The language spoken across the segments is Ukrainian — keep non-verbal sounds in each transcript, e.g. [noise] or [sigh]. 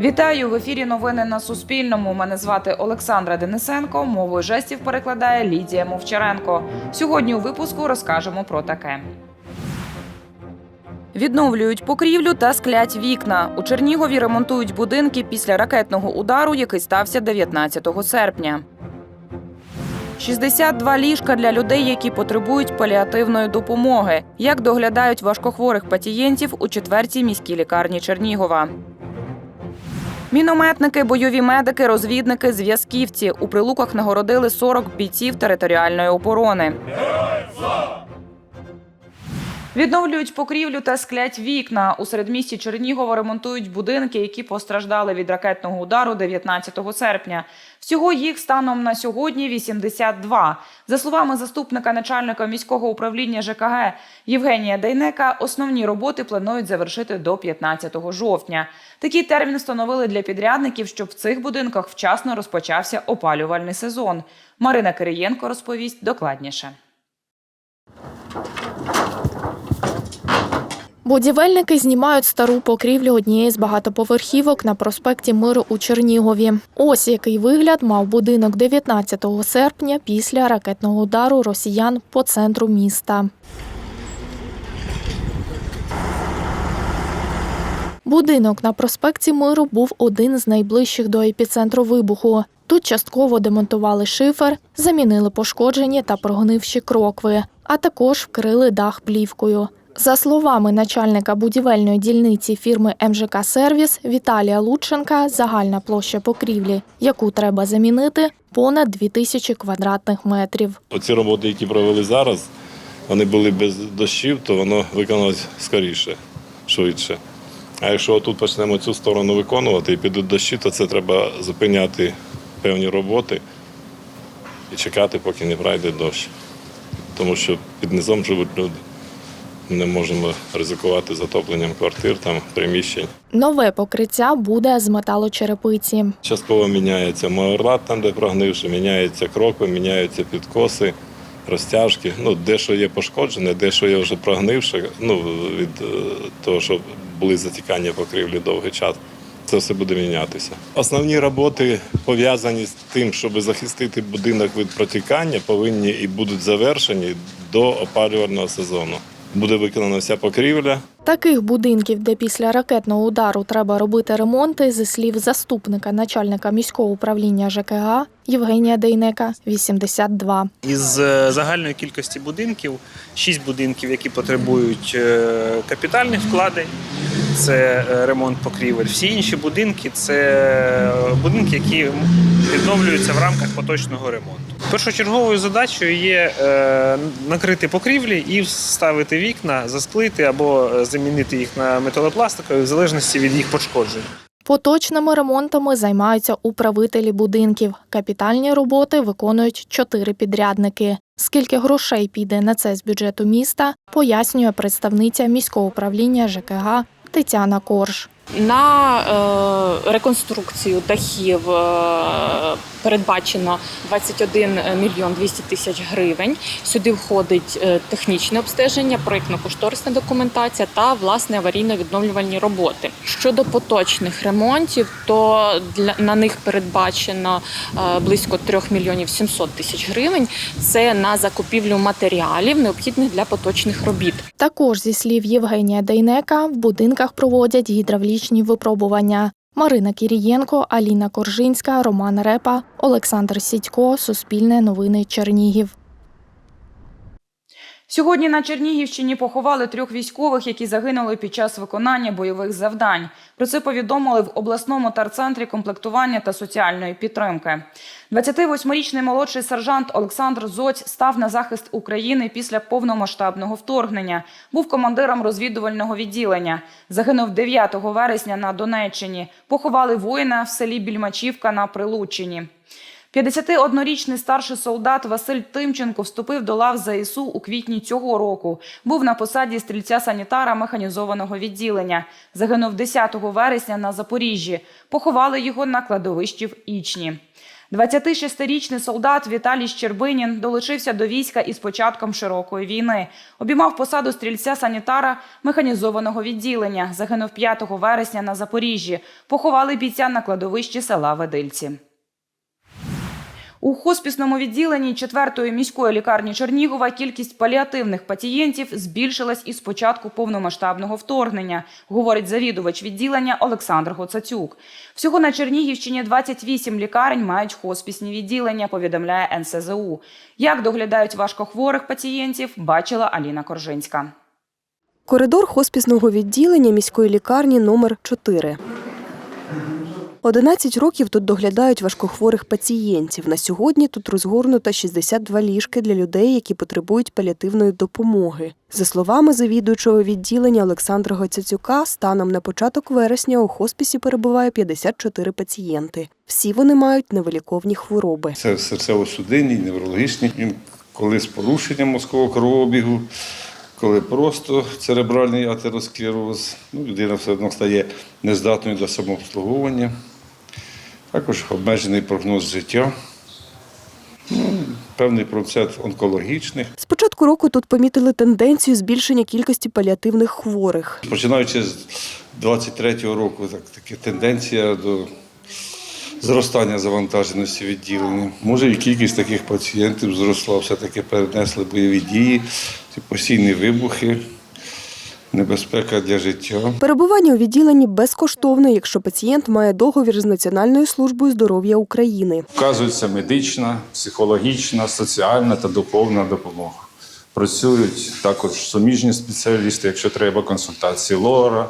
Вітаю в ефірі. Новини на Суспільному. Мене звати Олександра Денисенко. Мовою жестів перекладає Лідія Мовчаренко. Сьогодні у випуску розкажемо про таке. Відновлюють покрівлю та склять вікна. У Чернігові ремонтують будинки після ракетного удару, який стався 19 серпня. 62 ліжка для людей, які потребують паліативної допомоги. Як доглядають важкохворих пацієнтів у четвертій міській лікарні Чернігова. Мінометники, бойові медики, розвідники, зв'язківці у прилуках нагородили 40 бійців територіальної оборони. Відновлюють покрівлю та склять вікна. У середмісті Чернігова ремонтують будинки, які постраждали від ракетного удару 19 серпня. Всього їх станом на сьогодні 82. За словами заступника начальника міського управління ЖКГ Євгенія Дейнека, основні роботи планують завершити до 15 жовтня. Такий термін встановили для підрядників, щоб в цих будинках вчасно розпочався опалювальний сезон. Марина Кириєнко розповість докладніше. Будівельники знімають стару покрівлю однієї з багатоповерхівок на проспекті Миру у Чернігові. Ось який вигляд мав будинок 19 серпня після ракетного удару росіян по центру міста. Будинок на проспекті Миру був один з найближчих до епіцентру вибуху. Тут частково демонтували шифер, замінили пошкоджені та прогнивші крокви, а також вкрили дах плівкою. За словами начальника будівельної дільниці фірми МЖК Сервіс Віталія Лученка, загальна площа покрівлі, яку треба замінити, понад 2000 квадратних метрів. Оці роботи, які провели зараз, вони були без дощів, то воно виконалось скоріше, швидше. А якщо тут почнемо цю сторону виконувати і підуть дощі, то це треба зупиняти певні роботи і чекати, поки не пройде дощ. Тому що під низом живуть люди. Не можемо ризикувати затопленням квартир, там, приміщень. Нове покриття буде з металочерепиці. Частково міняється майорлат, там, де прогнивши, міняються крокви, міняються підкоси, розтяжки. Ну, дещо є пошкоджене, дещо є вже прогнивше, ну, від е, того, що були затікання покрівлі довгий час. Це все буде мінятися. Основні роботи пов'язані з тим, щоб захистити будинок від протікання, повинні і будуть завершені до опалювального сезону. Буде виконана вся покрівля, Таких будинків, де після ракетного удару треба робити ремонти, зі слів заступника начальника міського управління ЖКГ Євгенія Дейнека, 82. Із е, загальної кількості будинків, шість будинків, які потребують е, капітальних вкладень, це е, ремонт покрівель. Всі інші будинки це е, будинки, які відновлюються в рамках поточного ремонту. Першочерговою задачею є е, накрити покрівлі і вставити вікна, засклити або замінити їх на металопластикові в залежності від їх пошкоджень. Поточними ремонтами займаються управителі будинків. Капітальні роботи виконують чотири підрядники. Скільки грошей піде на це з бюджету міста, пояснює представниця міського управління ЖКГ Тетяна Корж. На е, реконструкцію дахів е, передбачено 21 мільйон 200 тисяч гривень. Сюди входить е, технічне обстеження, проєктно-кошторисна документація та власне аварійно-відновлювальні роботи. Щодо поточних ремонтів, то для на них передбачено близько 3 мільйонів 700 тисяч гривень. Це на закупівлю матеріалів, необхідних для поточних робіт. Також, зі слів Євгенія Дейнека, в будинках проводять гідравлічні випробування. Марина Кірієнко, Аліна Коржинська, Роман Репа, Олександр Сідько, Суспільне новини Чернігів. Сьогодні на Чернігівщині поховали трьох військових, які загинули під час виконання бойових завдань. Про це повідомили в обласному терцентрі комплектування та соціальної підтримки. 28-річний молодший сержант Олександр Зоць став на захист України після повномасштабного вторгнення. Був командиром розвідувального відділення. Загинув 9 вересня на Донеччині. Поховали воїна в селі Більмачівка на Прилуччині. 51-річний старший солдат Василь Тимченко вступив до лав ЗСУ у квітні цього року. Був на посаді стрільця-санітара механізованого відділення. Загинув 10 вересня на Запоріжжі. Поховали його на кладовищі в Ічні. 26-річний солдат Віталій Щербинін долучився до війська із початком широкої війни. Обіймав посаду стрільця-санітара механізованого відділення. Загинув 5 вересня на Запоріжжі. Поховали бійця на кладовищі села Ведильці. У хоспісному відділенні 4-ї міської лікарні Чернігова кількість паліативних пацієнтів збільшилась із початку повномасштабного вторгнення, говорить завідувач відділення Олександр Гоцацюк. Всього на Чернігівщині 28 лікарень мають хоспісні відділення, повідомляє НСЗУ. Як доглядають важкохворих пацієнтів, бачила Аліна Коржинська. Коридор хоспісного відділення міської лікарні номер 4 11 років тут доглядають важкохворих пацієнтів. На сьогодні тут розгорнуто 62 ліжки для людей, які потребують паліативної допомоги. За словами завідуючого відділення Олександра Гоцяцюка, станом на початок вересня у хоспісі перебуває 54 пацієнти. Всі вони мають невиліковні хвороби. Це серцево-судинні, неврологічні, коли з порушенням мозкового кровообігу, коли просто церебральний атеросклероз, ну, людина все одно стає нездатною до самообслуговування. Також обмежений прогноз життя, ну, певний процент онкологічних. З початку року тут помітили тенденцію збільшення кількості паліативних хворих. Починаючи з 23-го року, так, така тенденція до зростання завантаженості відділення. Може, і кількість таких пацієнтів зросла, все-таки перенесли бойові дії, ці постійні вибухи, небезпека для життя. Перебування у відділенні безкоштовне, якщо пацієнт має договір з Національною службою здоров'я України. Вказується медична, психологічна, соціальна та духовна допомога. Працюють також суміжні спеціалісти, якщо треба консультації лора,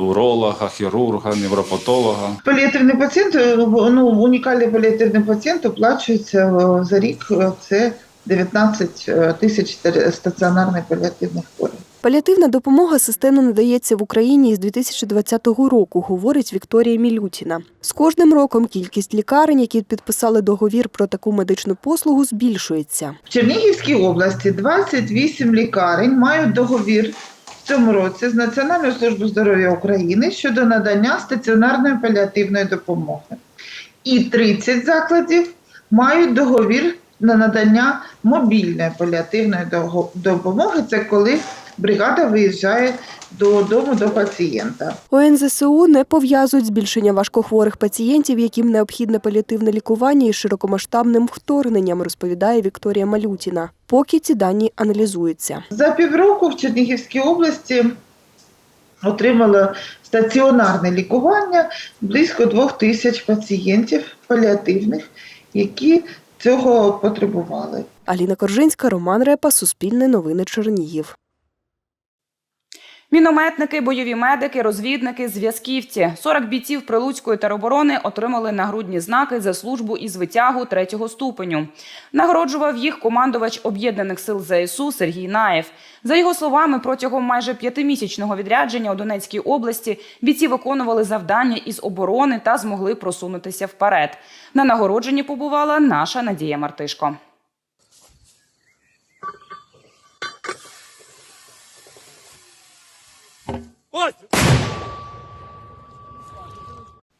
уролога, хірурга, невропатолога. Паліативний пацієнт, е, ну, унікальний паліативний пацієнт оплачується е, за рік. е, Це 19 тисяч стаціонарних паліативних хворих. Паліативна допомога системно надається в Україні із 2020 року, говорить Вікторія Мілютіна. З кожним роком кількість лікарень, які підписали договір про таку медичну послугу, збільшується. В Чернігівській області 28 лікарень мають договір в цьому році з Національною службою здоров'я України щодо надання стаціонарної паліативної допомоги. І 30 закладів мають договір на надання мобільної паліативної допомоги. Це коли бригада виїжджає додому до пацієнта. У НЗСУ не пов'язують збільшення важкохворих пацієнтів, яким необхідне паліативне лікування із широкомасштабним вторгненням, розповідає Вікторія Малютіна. Поки ці дані аналізуються. За півроку в Чернігівській області отримало стаціонарне лікування близько двох тисяч пацієнтів паліативних, які цього потребували. Аліна Коржинська, Роман Репа, Суспільне новини Чернігів. Мінометники, бойові медики, розвідники, зв'язківці. 40 бійців Прилуцької тероборони отримали нагрудні знаки за службу із витягу третього ступеню. Нагороджував їх командувач об'єднаних сил ЗСУ Сергій Наєв. За його словами, протягом майже п'ятимісячного відрядження у Донецькій області бійці виконували завдання із оборони та змогли просунутися вперед. На нагородженні побувала наша Надія Мартишко.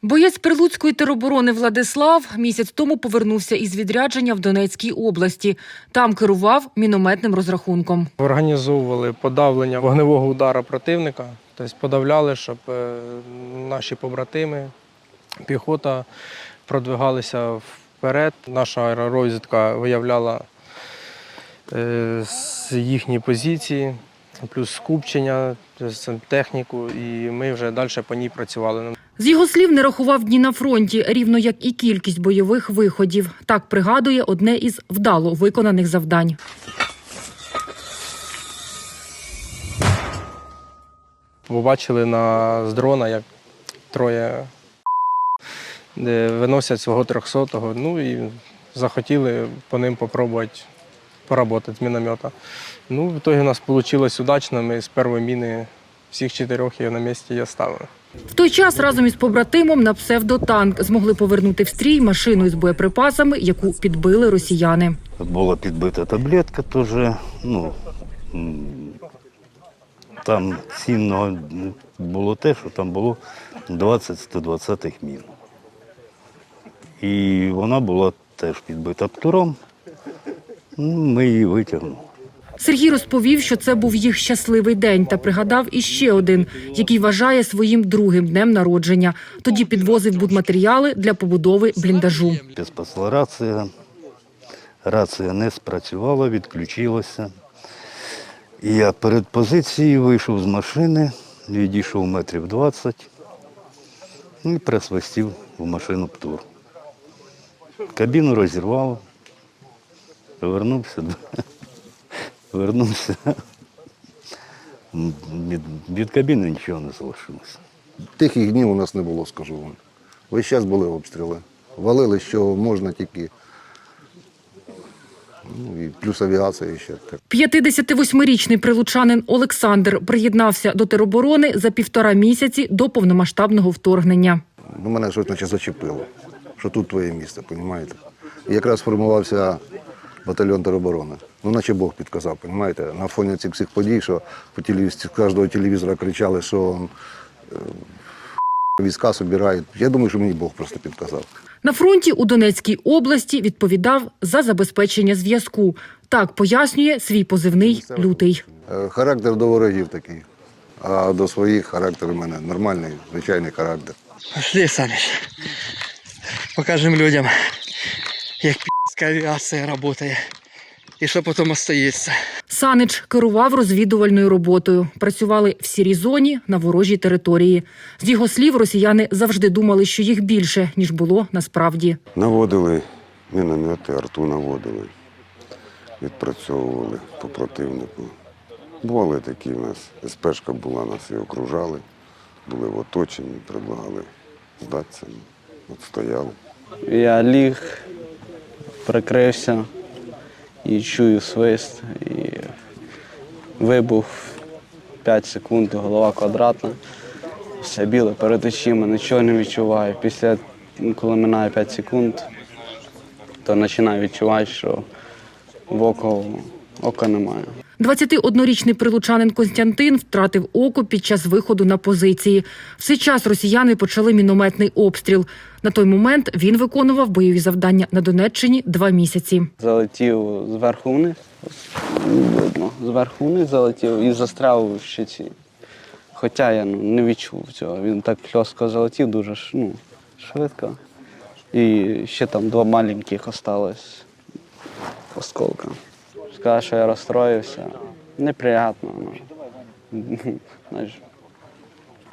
Боєць Прилуцької тероборони Владислав місяць тому повернувся із відрядження в Донецькій області. Там керував мінометним розрахунком. Організовували подавлення вогневого удара противника, тобто подавляли, щоб е, наші побратими, піхота продвигалися вперед. Наша аеророзвідка виявляла е, їхні позиції, плюс скупчення, техніку, і ми вже далі по ній працювали. З його слів, не рахував дні на фронті, рівно як і кількість бойових виходів. Так пригадує одне із вдало виконаних завдань. Побачили на з дрона, як троє виносять свого трьохсотого. Ну і захотіли по ним попробувати поработати з міномета. Ну, в итоге у нас вийшло удачно. Ми з першої міни всіх чотирьох її на місці і оставили. В той час разом із побратимом на псевдотанк змогли повернути в стрій машину із боєприпасами, яку підбили росіяни. Була підбита таблетка теж. Ну, там цінного було те, що там було 20-120 мін. І вона була теж підбита птуром. Ми її витягнули. Сергій розповів, що це був їх щасливий день та пригадав іще один, який вважає своїм другим днем народження. Тоді підвозив будматеріали для побудови бліндажу. Спасла рація. Рація не спрацювала, відключилася. І я перед позицією вийшов з машини, відійшов метрів 20 ну, і присвистів в машину птур. Кабіну розірвало, вернувся, вернувся. Від, від кабіни нічого не залишилося. Тихих днів у нас не було, скажу вам. Весь час були обстріли. Валили, що можна тільки. Ну, і плюс авіація ще. Так. 58-річний прилучанин Олександр приєднався до тероборони за півтора місяці до повномасштабного вторгнення. Ну, мене щось наче зачепило, що тут твоє місце, розумієте? І якраз формувався батальйон тероборони. Ну, наче Бог підказав, розумієте? На фоні цих всіх подій, що по телевіз... з кожного телевізора кричали, що е, війська збирають. Я думаю, що мені Бог просто підказав. На фронті у Донецькій області відповідав за забезпечення зв'язку. Так пояснює свій позивний лютий. Е, Характер до ворогів такий, а до своїх характер у мене нормальний, звичайний характер. Пошли, Саныч. Покажем людям, як пі***ська авіація працює. І що потім остається. Санич керував розвідувальною роботою. Працювали в сірій зоні на ворожій території. З його слів, росіяни завжди думали, що їх більше ніж було насправді. Наводили міномети, арту наводили, відпрацьовували по противнику. Бували такі в нас. СПшка була, нас і окружали, були в оточенні, предлагали здатися. От стояли. Я ліг, прикрився і чую свист. І вибух 5 секунд, голова квадратна. Все біле перед очима, нічого не відчуваю. Після, коли минає 5 секунд, то починаю відчувати, що в око ока немає. 21-річний прилучанин Константин втратив око під час виходу на позиції. В цей час росіяни почали мінометний обстріл. На той момент він виконував бойові завдання на Донеччині два місяці. Залетів зверху вниз, видно, зверху вниз залетів і застряв в щиці. Хоча я ну, не відчув цього. Він так хльостко залетів дуже ну, швидко. І ще там два маленьких осталось осколка. Сказав, що я розстроївся. Неприятно. Ну. [laughs]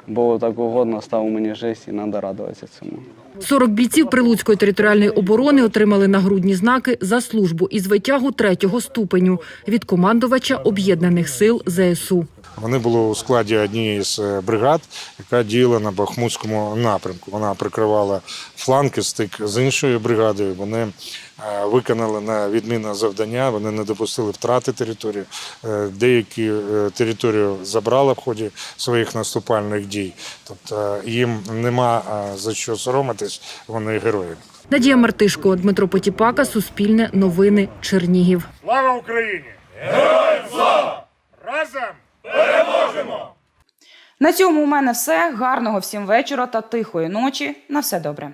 Було так угодно, став мені життя і треба радуватися цьому. 40 бійців Прилуцької територіальної оборони отримали нагрудні знаки за службу із витягу третього ступеню від командувача об'єднаних сил ЗСУ. Вони були у складі однієї з е, бригад, яка діяла на Бахмутському напрямку. Вона прикривала фланки, стик з іншою бригадою. Вони е, виконали на відмінне завдання. Вони не допустили втрати території. Е, Деякі територію забрали в ході своїх наступальних дій. Тобто їм нема за що соромитись. Вони герої. Надія Мартишко, Дмитро Потіпака, Суспільне новини, Чернігів. Слава Україні! Героям слава! Разом! На цьому у мене все. Гарного всім вечора та тихої ночі. На все добре.